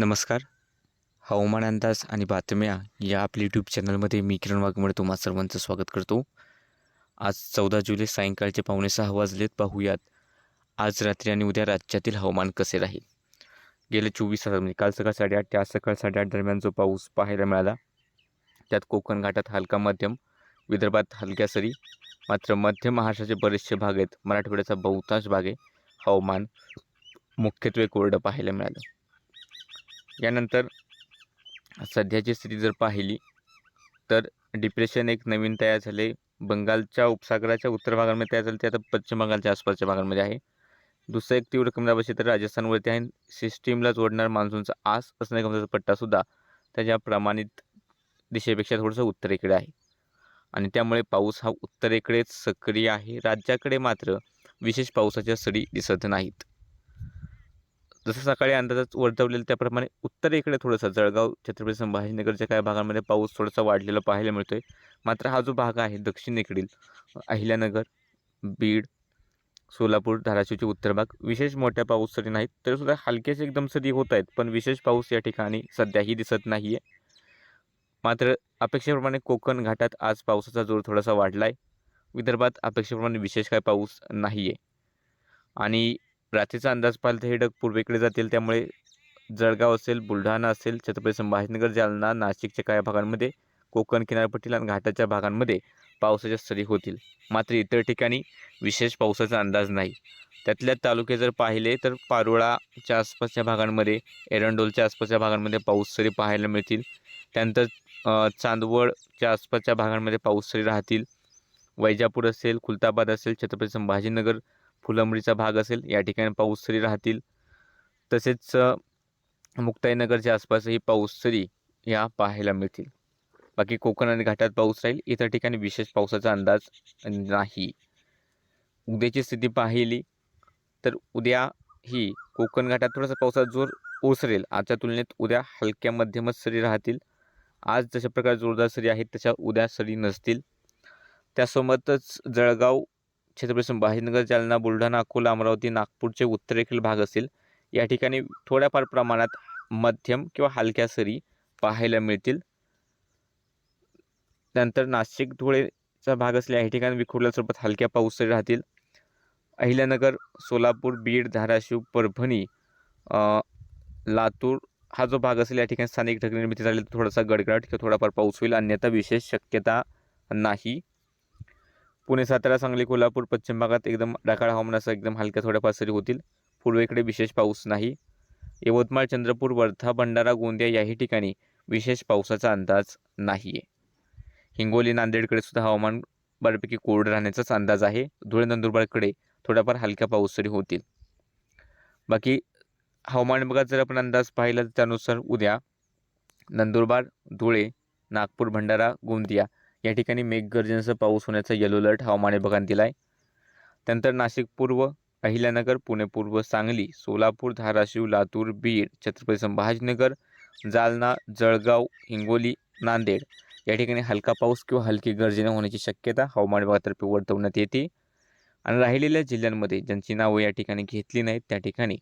नमस्कार. हवामान अंदाज आणि बातम्या या आपल्या यूट्यूब चॅनलमध्ये मी किरण वाघमोडे तुम्हा सर्वांचं स्वागत करतो. आज चौदा जुलै सायंकाळचे पावणे सहा वाजलेत. पाहूयात. आज रात्री आणि उद्या राज्यातील हवामान कसे राहील? गेले चोवीस तास म्हणजे काल सकाळ साडेआठ ते आज सकाळ साडेआठ दरम्यान जो पाऊस पाहायला मिळाला त्यात कोकण घाटात हलका मध्यम विदर्भात हलक्या सरी मात्र मध्य महाराष्ट्राचे बरेचसे भाग आहेत. मराठवाड्याचा बहुतांश भाग आहे. हवामान मुख्यत्वे कोरडं पाहायला मिळालं. यानंतर सध्याची स्थिती जर पाहिली तर डिप्रेशन एक नवीन तयार झाले. बंगालच्या उपसागराच्या उत्तर भागांमध्ये तयार झाले ते आता पश्चिम बंगालच्या आसपासच्या भागांमध्ये आहे. दुसरं एक तीव्र कमी दाबाचे तर राजस्थानवरती आहे. सिस्टीमला जोडणार मान्सूनचा आस असणाऱ्या कमजाचा पट्टासुद्धा त्याच्या प्रमाणित दिशेपेक्षा थोडंसं उत्तरेकडे आहे. आणि त्यामुळे पाऊस हा उत्तरेकडेच सक्रिय आहे. राज्याकडे मात्र विशेष पावसाच्या सरी दिसत नाहीत. जसं सकाळी अंदाजात वर्तवलेलं त्याप्रमाणे उत्तरेकडे थोडंसं जळगाव छत्रपती संभाजीनगरच्या काही भागांमध्ये पाऊस थोडासा वाढलेला पाहायला मिळतो आहे मात्र हा जो भाग आहे दक्षिणेकडील अहिल्यानगर बीड सोलापूर धाराशिवचे उत्तर भाग विशेष मोठ्या पाऊस सरी नाहीत तरीसुद्धा हलक्याचे एकदम सरी होत आहेत पण विशेष पाऊस या ठिकाणी सध्याही दिसत नाही आहे मात्र अपेक्षेप्रमाणे कोकण घाटात आज पावसाचा जोर थोडासा वाढला आहे विदर्भात अपेक्षेप्रमाणे विशेष काय पाऊस नाही आहे आणि रात्रीचा अंदाज पाहिला तर हे ढग पूर्वेकडे जातील. त्यामुळे जळगाव असेल बुलढाणा असेल छत्रपती संभाजीनगर जालना नाशिकच्या काही भागांमध्ये कोकण किनारपट्टीला आणि घाटाच्या भागांमध्ये पावसाच्या सरी होतील. मात्र इतर ठिकाणी विशेष पावसाचा अंदाज नाही. त्यातल्या तालुके जर पाहिले तर पारोळाच्या आसपासच्या भागांमध्ये एरंडोलच्या आसपासच्या भागांमध्ये पाऊस सरी पाहायला मिळतील. त्यानंतर चांदवडच्या आसपासच्या भागांमध्ये पाऊस सरी राहतील. वैजापूर असेल खुलताबाद असेल छत्रपती संभाजीनगर फुलंबरीचा भाग असेल या ठिकाणी पाऊस सरी राहतील. तसेच मुक्ताईनगरच्या आसपासही पाऊस सरी या पाहायला मिळतील. बाकी कोकण आणि घाटात पाऊस राहील इतर ठिकाणी विशेष पावसाचा अंदाज नाही. उद्याची स्थिती पाहिली तर उद्या ही कोकण घाटात थोडासा पावसाचा जोर ओसरेल. आजच्या तुलनेत उद्या हलक्या मध्यमच सरी राहतील. आज जशा प्रकारे जोरदार सरी आहेत तशा उद्या सरी नसतील. त्यासोबतच जळगाव छत्रपती संभाजीनगर जालना बुलढाणा अकोला अमरावती नागपूरचे उत्तरेकडील भाग असेल या ठिकाणी थोड्याफार प्रमाणात मध्यम किंवा हलक्या सरी पाहायला मिळतील. नंतर नाशिक धुळेचा भाग असल्या या ठिकाणी विखुरल्या स्वरूपात हलक्या पाऊस सरी राहतील. अहिल्यानगर सोलापूर बीड धाराशिव परभणी लातूर हा जो भाग असेल या ठिकाणी स्थानिक ढगनिर्मिती झाली तर थोडासा गडगडाट किंवा थोडाफार पाऊस होईल. अन्यथा विशेष शक्यता नाही. पुणे सातारा सांगली कोल्हापूर पश्चिम भागात एकदम ढाकाळ हवामान असं एकदम हलक्या थोड्या सरी होतील. पूर्वेकडे विशेष पाऊस नाही. यवतमाळ चंद्रपूर वर्धा भंडारा गोंदिया याही ठिकाणी विशेष पावसाचा अंदाज नाही आहे हिंगोली नांदेडकडे सुद्धा हवामान बऱ्यापैकी कोरडं राहण्याचाच अंदाज आहे. धुळे नंदुरबारकडे थोड्याफार हलक्या पाऊस सरी होतील. बाकी हवामान विभागात जर आपण अंदाज पाहिला तर त्यानुसार उद्या नंदुरबार धुळे नागपूर भंडारा गोंदिया या ठिकाणी मेघगर्जनेसह पाऊस होण्याचा येलो अलर्ट हवामान विभागाने दिला आहे त्यानंतर नाशिक पूर्व अहिल्यानगर पुणे पूर्व सांगली सोलापूर धाराशिव लातूर बीड छत्रपती संभाजीनगर जालना जळगाव हिंगोली नांदेड या ठिकाणी हलका पाऊस किंवा हलकी गर्जने होण्याची शक्यता हवामान विभागातर्फे वर्तवण्यात येते. आणि राहिलेल्या जिल्ह्यांमध्ये ज्यांची नावं या ठिकाणी घेतली नाहीत त्या ठिकाणी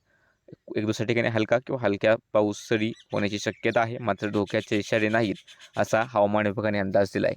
एक दुसऱ्या ठिकाणी हलका किंवा हलक्या पाऊस सरी होण्याची शक्यता आहे. मात्र धोक्याचे इशारे नाहीत असा हवामान विभागाने अंदाज दिला आहे